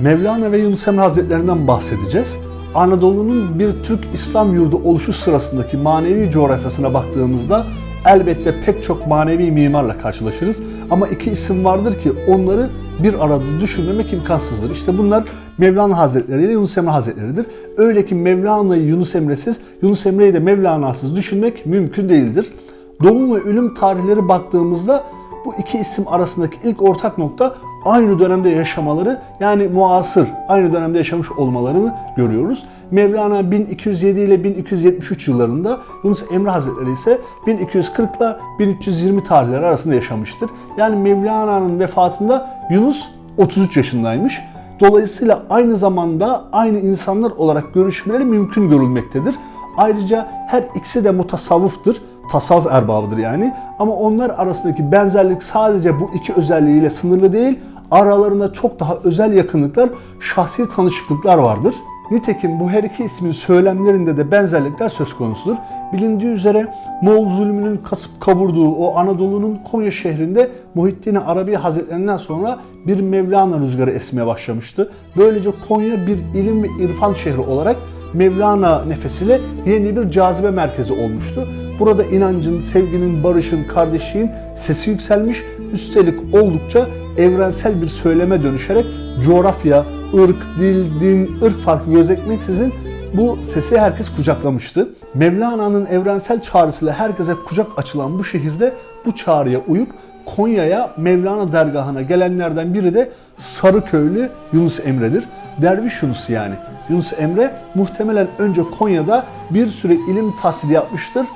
Mevlana ve Yunus Emre Hazretlerinden bahsedeceğiz. Anadolu'nun bir Türk İslam yurdu oluşu sırasındaki manevi coğrafyasına baktığımızda elbette pek çok manevi mimarla karşılaşırız. Ama iki isim vardır ki onları bir arada düşünmemek imkansızdır. İşte bunlar Mevlana Hazretleri ile Yunus Emre Hazretleri'dir. Öyle ki Mevlana'yı Yunus Emre'siz, Yunus Emre'yi de Mevlana'sız düşünmek mümkün değildir. Doğum ve ölüm tarihleri baktığımızda bu iki isim arasındaki ilk ortak nokta aynı dönemde yaşamaları yani muasır aynı dönemde yaşamış olmalarını görüyoruz. Mevlana 1207 ile 1273 yıllarında Yunus Emre Hazretleri ise 1240 ile 1320 tarihleri arasında yaşamıştır. Yani Mevlana'nın vefatında Yunus 33 yaşındaymış. Dolayısıyla aynı zamanda aynı insanlar olarak görüşmeleri mümkün görülmektedir. Ayrıca her ikisi de mutasavvıftır tasavvuf erbabıdır yani. Ama onlar arasındaki benzerlik sadece bu iki özelliğiyle sınırlı değil, aralarında çok daha özel yakınlıklar, şahsi tanışıklıklar vardır. Nitekim bu her iki ismin söylemlerinde de benzerlikler söz konusudur. Bilindiği üzere Moğol zulmünün kasıp kavurduğu o Anadolu'nun Konya şehrinde Muhittin Arabi Hazretlerinden sonra bir Mevlana rüzgarı esmeye başlamıştı. Böylece Konya bir ilim ve irfan şehri olarak Mevlana nefesiyle yeni bir cazibe merkezi olmuştu. Burada inancın, sevginin, barışın, kardeşliğin sesi yükselmiş, üstelik oldukça evrensel bir söyleme dönüşerek coğrafya, ırk, dil, din, ırk farkı gözetmeksizin bu sesi herkes kucaklamıştı. Mevlana'nın evrensel çağrısıyla herkese kucak açılan bu şehirde bu çağrıya uyup Konya'ya Mevlana dergahına gelenlerden biri de Sarıköylü Yunus Emre'dir. Derviş Yunus yani. Yunus Emre muhtemelen önce Konya'da bir süre ilim tahsili yapmıştır.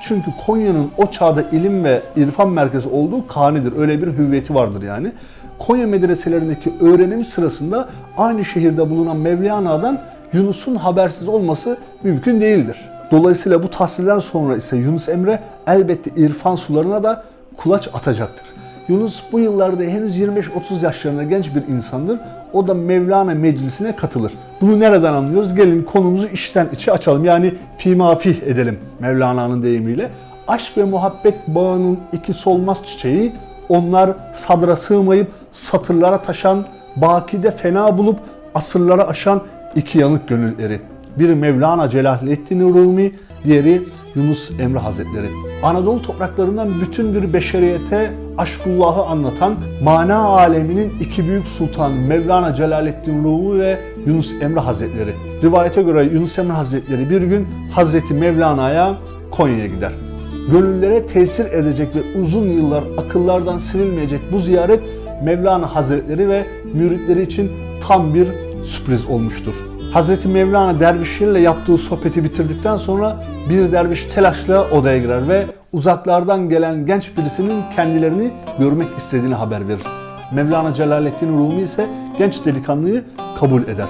Çünkü Konya'nın o çağda ilim ve irfan merkezi olduğu kanidir. Öyle bir hüviyeti vardır yani. Konya medreselerindeki öğrenim sırasında aynı şehirde bulunan Mevlana'dan Yunus'un habersiz olması mümkün değildir. Dolayısıyla bu tahsilden sonra ise Yunus Emre elbette irfan sularına da kulaç atacaktır. Yunus bu yıllarda henüz 25-30 yaşlarında genç bir insandır. O da Mevlana meclisine katılır. Bunu nereden anlıyoruz? Gelin konumuzu içten içe açalım. Yani fimafih edelim Mevlana'nın deyimiyle. Aşk ve muhabbet bağının iki solmaz çiçeği, onlar sadra sığmayıp satırlara taşan, bakide fena bulup asırlara aşan iki yanık gönülleri. Biri Mevlana Celaleddin Rumi, diğeri Yunus Emre Hazretleri. Anadolu topraklarından bütün bir beşeriyete aşkullahı anlatan mana aleminin iki büyük sultan Mevlana Celaleddin Rumi ve Yunus Emre Hazretleri. Rivayete göre Yunus Emre Hazretleri bir gün Hazreti Mevlana'ya Konya'ya gider. Gönüllere tesir edecek ve uzun yıllar akıllardan silinmeyecek bu ziyaret Mevlana Hazretleri ve müritleri için tam bir sürpriz olmuştur. Hazreti Mevlana dervişlerle yaptığı sohbeti bitirdikten sonra bir derviş telaşla odaya girer ve uzaklardan gelen genç birisinin kendilerini görmek istediğini haber verir. Mevlana Celaleddin Rumi ise genç delikanlıyı kabul eder.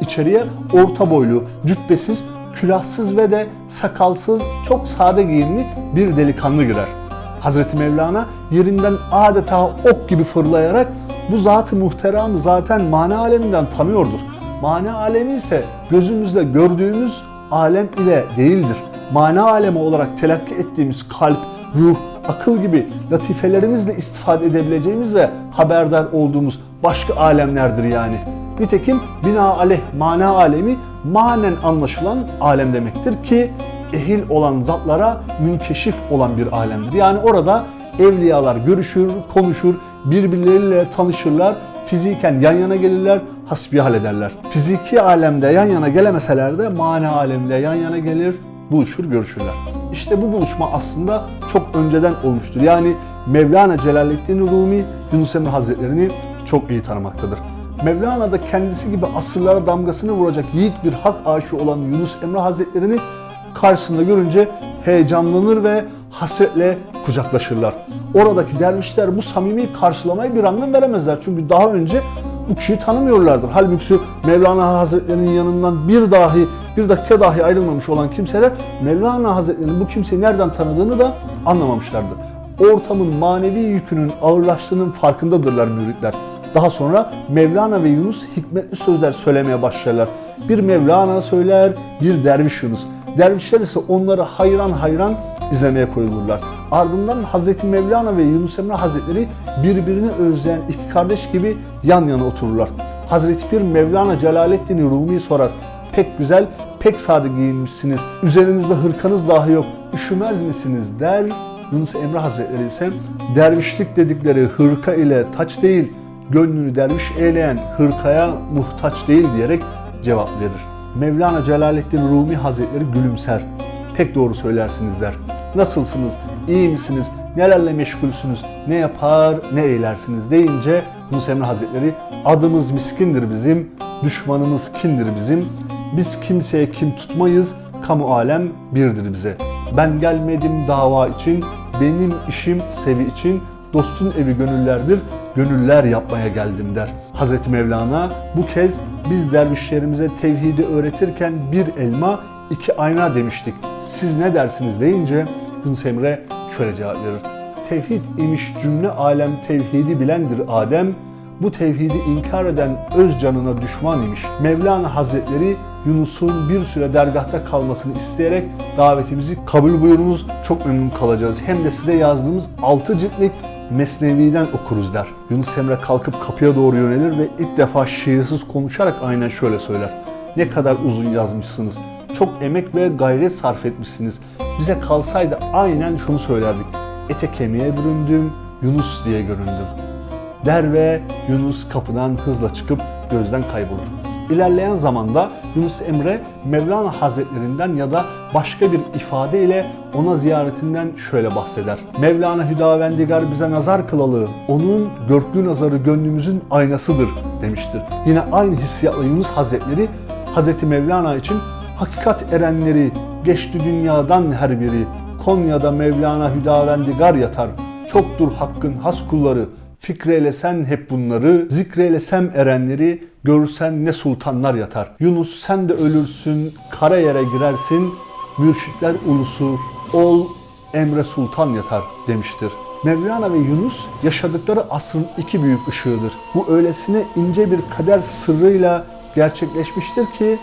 İçeriye orta boylu, cübbesiz, külahsız ve de sakalsız, çok sade giyimli bir delikanlı girer. Hazreti Mevlana yerinden adeta ok gibi fırlayarak bu zatı muhteramı zaten mana aleminden tanıyordur. Mana alemi ise gözümüzle gördüğümüz alem ile değildir. Mana alemi olarak telakki ettiğimiz kalp, ruh, akıl gibi latifelerimizle istifade edebileceğimiz ve haberdar olduğumuz başka alemlerdir yani. Nitekim bina aleyh mana alemi manen anlaşılan alem demektir ki ehil olan zatlara münkeşif olan bir alemdir. Yani orada evliyalar görüşür, konuşur, birbirleriyle tanışırlar, fiziken yan yana gelirler, hasbihal ederler. Fiziki alemde yan yana gelemeseler de mana alemde yan yana gelir, buluşur, görüşürler. İşte bu buluşma aslında çok önceden olmuştur. Yani Mevlana Celaleddin Rumi Yunus Emre Hazretlerini çok iyi tanımaktadır. Mevlana da kendisi gibi asırlara damgasını vuracak yiğit bir hak aşığı olan Yunus Emre Hazretlerini karşısında görünce heyecanlanır ve hasretle kucaklaşırlar. Oradaki dervişler bu samimi karşılamayı bir anlam veremezler. Çünkü daha önce bu kişiyi tanımıyorlardır. Halbuki Mevlana Hazretleri'nin yanından bir dahi, bir dakika dahi ayrılmamış olan kimseler Mevlana Hazretleri'nin bu kimseyi nereden tanıdığını da anlamamışlardır. Ortamın manevi yükünün ağırlaştığının farkındadırlar müritler. Daha sonra Mevlana ve Yunus hikmetli sözler söylemeye başlarlar. Bir Mevlana söyler, bir derviş Yunus. Dervişler ise onları hayran hayran izlemeye koyulurlar. Ardından Hazreti Mevlana ve Yunus Emre Hazretleri birbirini özleyen iki kardeş gibi yan yana otururlar. Hazreti Pir Mevlana Celaleddin Rumi sorar. Pek güzel, pek sade giyinmişsiniz. Üzerinizde hırkanız dahi yok. Üşümez misiniz der. Yunus Emre Hazretleri ise dervişlik dedikleri hırka ile taç değil, gönlünü derviş eyleyen hırkaya muhtaç değil diyerek cevap verir. Mevlana Celaleddin Rumi Hazretleri gülümser. Pek doğru söylersiniz der. Nasılsınız? İyi misiniz? Nelerle meşgulsünüz? Ne yapar, ne eylersiniz deyince Yunus Emre Hazretleri adımız miskindir bizim, düşmanımız kindir bizim. Biz kimseye kim tutmayız, kamu alem birdir bize. Ben gelmedim dava için, benim işim sevi için, dostun evi gönüllerdir, gönüller yapmaya geldim der. Hazreti Mevlana bu kez biz dervişlerimize tevhidi öğretirken bir elma iki ayna demiştik. Siz ne dersiniz deyince Yunus Emre şöyle cevap verir. Tevhid imiş cümle alem tevhidi bilendir Adem. Bu tevhidi inkar eden öz canına düşman imiş. Mevlana Hazretleri Yunus'un bir süre dergahta kalmasını isteyerek davetimizi kabul buyurunuz. Çok memnun kalacağız. Hem de size yazdığımız 6 ciltlik Mesnevi'den okuruz der. Yunus Emre kalkıp kapıya doğru yönelir ve ilk defa şiirsiz konuşarak aynen şöyle söyler. Ne kadar uzun yazmışsınız. Çok emek ve gayret sarf etmişsiniz. Bize kalsaydı aynen şunu söylerdik. Ete kemiğe büründüm, Yunus diye göründüm. Der ve Yunus kapıdan hızla çıkıp gözden kaybolur. İlerleyen zamanda Yunus Emre Mevlana Hazretlerinden ya da başka bir ifadeyle ona ziyaretinden şöyle bahseder. Mevlana Hüdavendigar bize nazar kılalı, onun görklü nazarı gönlümüzün aynasıdır demiştir. Yine aynı hissiyatla Yunus Hazretleri Hazreti Mevlana için hakikat erenleri geçti dünyadan her biri. Konya'da Mevlana Hüdavendigar yatar. Çoktur hakkın has kulları. Fikreylesen hep bunları, zikreylesem erenleri, görsen ne sultanlar yatar. Yunus sen de ölürsün, kara yere girersin, mürşitler ulusu, ol Emre Sultan yatar demiştir. Mevlana ve Yunus yaşadıkları asrın iki büyük ışığıdır. Bu öylesine ince bir kader sırrıyla gerçekleşmiştir ki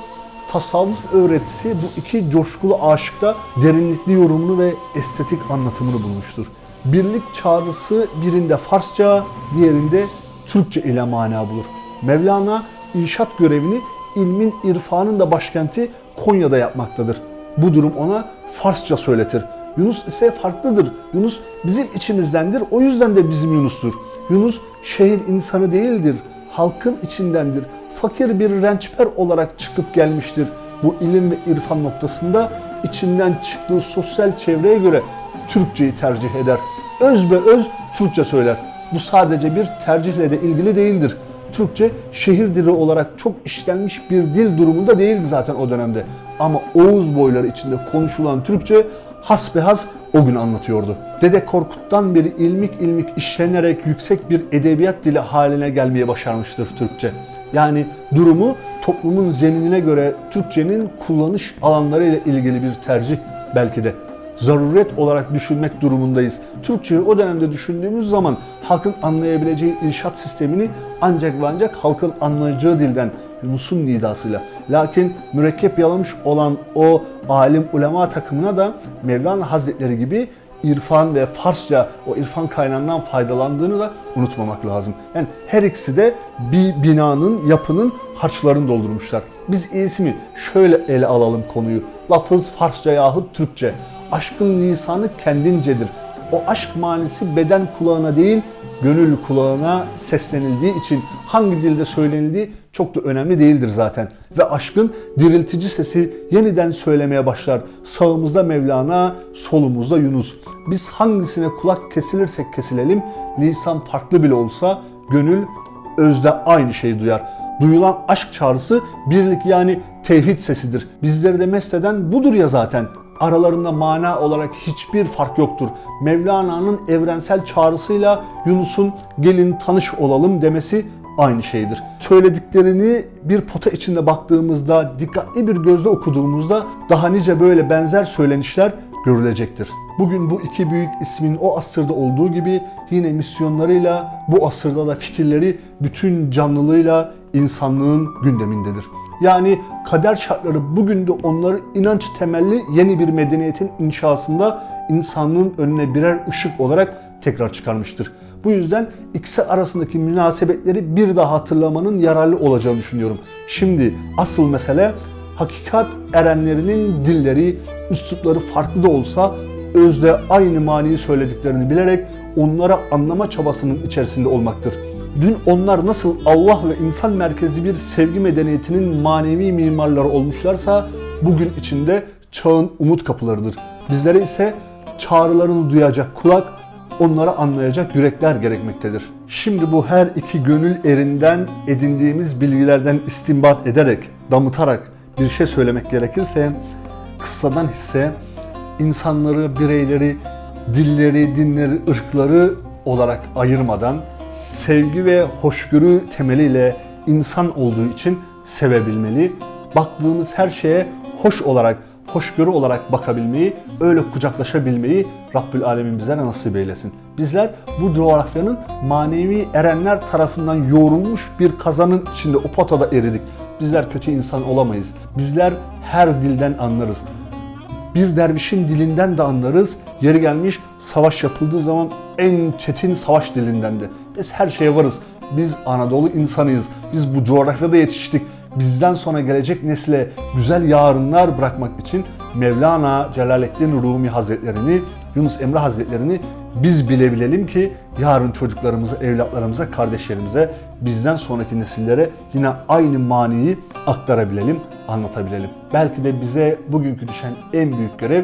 tasavvuf öğretisi bu iki coşkulu aşıkta derinlikli yorumunu ve estetik anlatımını bulmuştur. Birlik çağrısı birinde Farsça, diğerinde Türkçe ile mana bulur. Mevlana inşaat görevini ilmin irfanın da başkenti Konya'da yapmaktadır. Bu durum ona Farsça söyletir. Yunus ise farklıdır. Yunus bizim içimizdendir. O yüzden de bizim Yunus'tur. Yunus şehir insanı değildir. Halkın içindendir. Fakir bir rençper olarak çıkıp gelmiştir. Bu ilim ve irfan noktasında içinden çıktığı sosyal çevreye göre Türkçeyi tercih eder. Öz be öz Türkçe söyler. Bu sadece bir tercihle de ilgili değildir. Türkçe şehir dili olarak çok işlenmiş bir dil durumunda değildi zaten o dönemde. Ama Oğuz boyları içinde konuşulan Türkçe hasbehas o gün anlatıyordu. Dede Korkut'tan beri ilmik ilmik işlenerek yüksek bir edebiyat dili haline gelmeye başarmıştır Türkçe. Yani durumu toplumun zeminine göre Türkçenin kullanış alanları ile ilgili bir tercih belki de zaruret olarak düşünmek durumundayız. Türkçeyi o dönemde düşündüğümüz zaman halkın anlayabileceği inşaat sistemini ancak ve ancak halkın anlayacağı dilden Yunus'un nidasıyla. Lakin mürekkep yalamış olan o alim ulema takımına da Mevlana Hazretleri gibi irfan ve Farsça o irfan kaynağından faydalandığını da unutmamak lazım. Yani her ikisi de bir binanın, yapının harçlarını doldurmuşlar. Biz iyisi mi? Şöyle ele alalım konuyu. Lafız Farsça yahut Türkçe. Aşkın lisanı kendincedir. O aşk manisi beden kulağına değil, gönül kulağına seslenildiği için hangi dilde söylenildiği çok da önemli değildir zaten. Ve aşkın diriltici sesi yeniden söylemeye başlar. Sağımızda Mevlana, solumuzda Yunus. Biz hangisine kulak kesilirsek kesilelim, lisan farklı bile olsa gönül özde aynı şeyi duyar. Duyulan aşk çağrısı birlik yani tevhid sesidir. Bizleri de mest eden budur ya zaten. Aralarında mana olarak hiçbir fark yoktur. Mevlana'nın evrensel çağrısıyla Yunus'un gelin tanış olalım demesi aynı şeydir. Söylediklerini bir pota içinde baktığımızda, dikkatli bir gözle okuduğumuzda daha nice böyle benzer söylenişler görülecektir. Bugün bu iki büyük ismin o asırda olduğu gibi yine misyonlarıyla bu asırda da fikirleri bütün canlılığıyla insanlığın gündemindedir. Yani kader şartları bugün de onları inanç temelli yeni bir medeniyetin inşasında insanlığın önüne birer ışık olarak tekrar çıkarmıştır. Bu yüzden ikisi arasındaki münasebetleri bir daha hatırlamanın yararlı olacağını düşünüyorum. Şimdi asıl mesele hakikat erenlerinin dilleri, üslupları farklı da olsa özde aynı maniyi söylediklerini bilerek onlara anlama çabasının içerisinde olmaktır. Dün onlar nasıl Allah ve insan merkezli bir sevgi medeniyetinin manevi mimarları olmuşlarsa bugün içinde çağın umut kapılarıdır. Bizlere ise çağrılarını duyacak kulak, onlara anlayacak yürekler gerekmektedir. Şimdi bu her iki gönül erinden edindiğimiz bilgilerden istinbat ederek, damıtarak bir şey söylemek gerekirse, kıssadan hisse insanları, bireyleri, dilleri, dinleri, ırkları olarak ayırmadan sevgi ve hoşgörü temeliyle insan olduğu için sevebilmeli. Baktığımız her şeye hoş olarak, hoşgörü olarak bakabilmeyi, öyle kucaklaşabilmeyi Rabbül Alemin bizlere nasip eylesin. Bizler bu coğrafyanın manevi erenler tarafından yoğrulmuş bir kazanın içinde o potada eridik. Bizler kötü insan olamayız. Bizler her dilden anlarız bir dervişin dilinden de anlarız. Yeri gelmiş savaş yapıldığı zaman en çetin savaş dilindendi. Biz her şeye varız. Biz Anadolu insanıyız. Biz bu coğrafyada yetiştik. Bizden sonra gelecek nesle güzel yarınlar bırakmak için Mevlana Celaleddin Rumi Hazretlerini, Yunus Emre Hazretlerini biz bilebilelim ki yarın çocuklarımıza, evlatlarımıza, kardeşlerimize, bizden sonraki nesillere yine aynı maniyi aktarabilelim, anlatabilelim. Belki de bize bugünkü düşen en büyük görev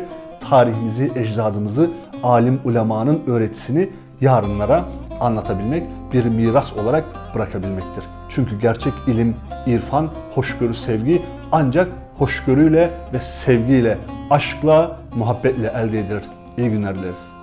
tarihimizi, ecdadımızı, alim ulemanın öğretisini yarınlara anlatabilmek, bir miras olarak bırakabilmektir. Çünkü gerçek ilim, irfan, hoşgörü, sevgi ancak hoşgörüyle ve sevgiyle, aşkla, muhabbetle elde edilir. İyi günler dileriz.